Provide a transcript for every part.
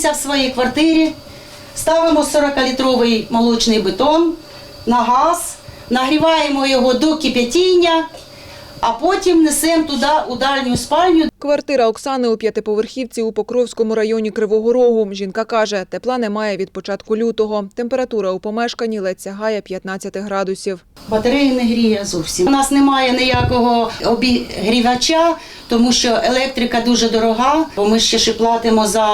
знаходимося в своїй квартирі, ставимо 40-літровий молочний бетон на газ, нагріваємо його до кип'ятіння, а потім несемо туди у дальню спальню, Квартира Оксани у п'ятиповерхівці у Покровському районі Кривого Рогу. Жінка каже, тепла немає від початку лютого. Температура у помешканні ледь сягає 15 градусів. Батарея не гріє зовсім. У нас немає ніякого обігрівача, тому що електрика дуже дорога, бо ми ще ж платимо за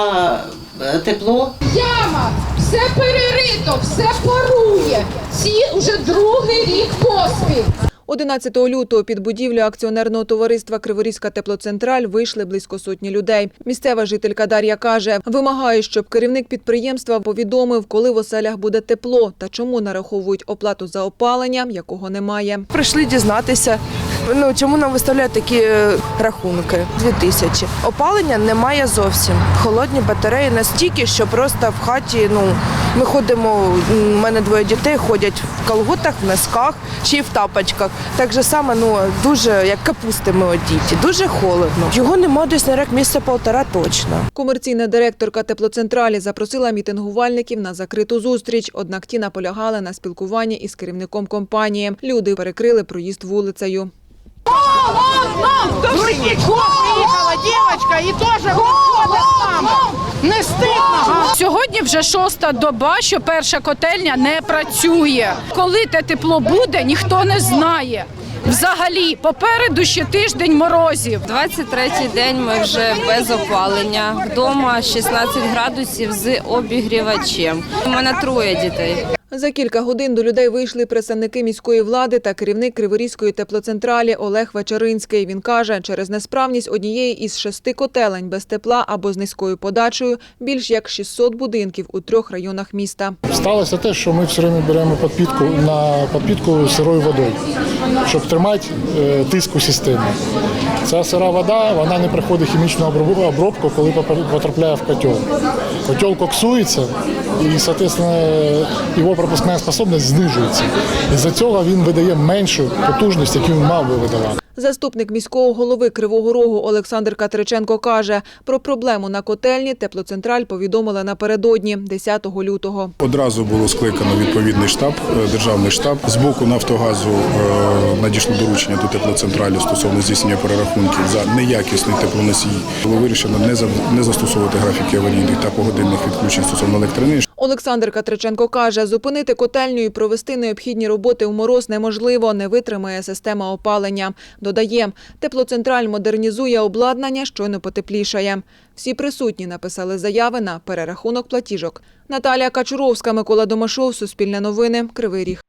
е, тепло. Яма, все перерито, все порує. Ці уже другий рік поспіль. 11 лютого під будівлю акціонерного товариства Криворізька теплоцентраль вийшли близько сотні людей. Місцева жителька Дар'я каже, вимагає, щоб керівник підприємства повідомив, коли в оселях буде тепло та чому нараховують оплату за опалення, якого немає. Прийшли дізнатися, ну чому нам виставляють такі е, рахунки? Дві тисячі. Опалення немає зовсім. Холодні батареї настільки, що просто в хаті. Ну ми ходимо. У мене двоє дітей ходять в колготах, в носках, й в тапочках. Так же саме, ну дуже як капусти ми одіті. Дуже холодно. Його нема десь на рік місяця полтора точно. Комерційна директорка теплоцентралі запросила мітингувальників на закриту зустріч. Однак ті наполягали на спілкуванні із керівником компанії. Люди перекрили проїзд вулицею. Приїхала дівчинка і теж виходить з нами. Не стидно. Сьогодні вже шоста доба, що перша котельня не працює. Коли те тепло буде, ніхто не знає. Взагалі, попереду ще тиждень морозів. 23-й день ми вже без опалення. Вдома 16 градусів з обігрівачем. У мене троє дітей. За кілька годин до людей вийшли представники міської влади та керівник Криворізької теплоцентралі Олег Вечеринський. Він каже, через несправність однієї із шести котелень без тепла або з низькою подачею більш як 600 будинків у трьох районах міста. Сталося те, що ми все время беремо підпітку на підпітку сирою водою, щоб тримати е, тиск у системі. Ця сира вода вона не проходить хімічну оброб- обробку, коли потрапляє в котел. Котел коксується і, соответственно, його пропускна способність знижується. Із-за цього він видає меншу потужність, яку він мав би видавати. Заступник міського голови Кривого Рогу Олександр Катриченко каже, про проблему на котельні теплоцентраль повідомила напередодні 10 лютого. Одразу було скликано відповідний штаб, е, державний штаб. З боку Нафтогазу е, надійшло доручення до теплоцентралі стосовно здійснення перерахунків за неякісний теплоносій. Було вирішено не застосовувати графіки аварійних та погодинних відключень стосовно електроенергії. Олександр Катриченко каже, зупинити котельню і провести необхідні роботи у мороз неможливо, не витримає система опалення. Додає, теплоцентраль модернізує обладнання, щойно потеплішає. Всі присутні написали заяви на перерахунок платіжок. Наталія Качуровська, Микола Домашов, Суспільне новини, Кривий Ріг.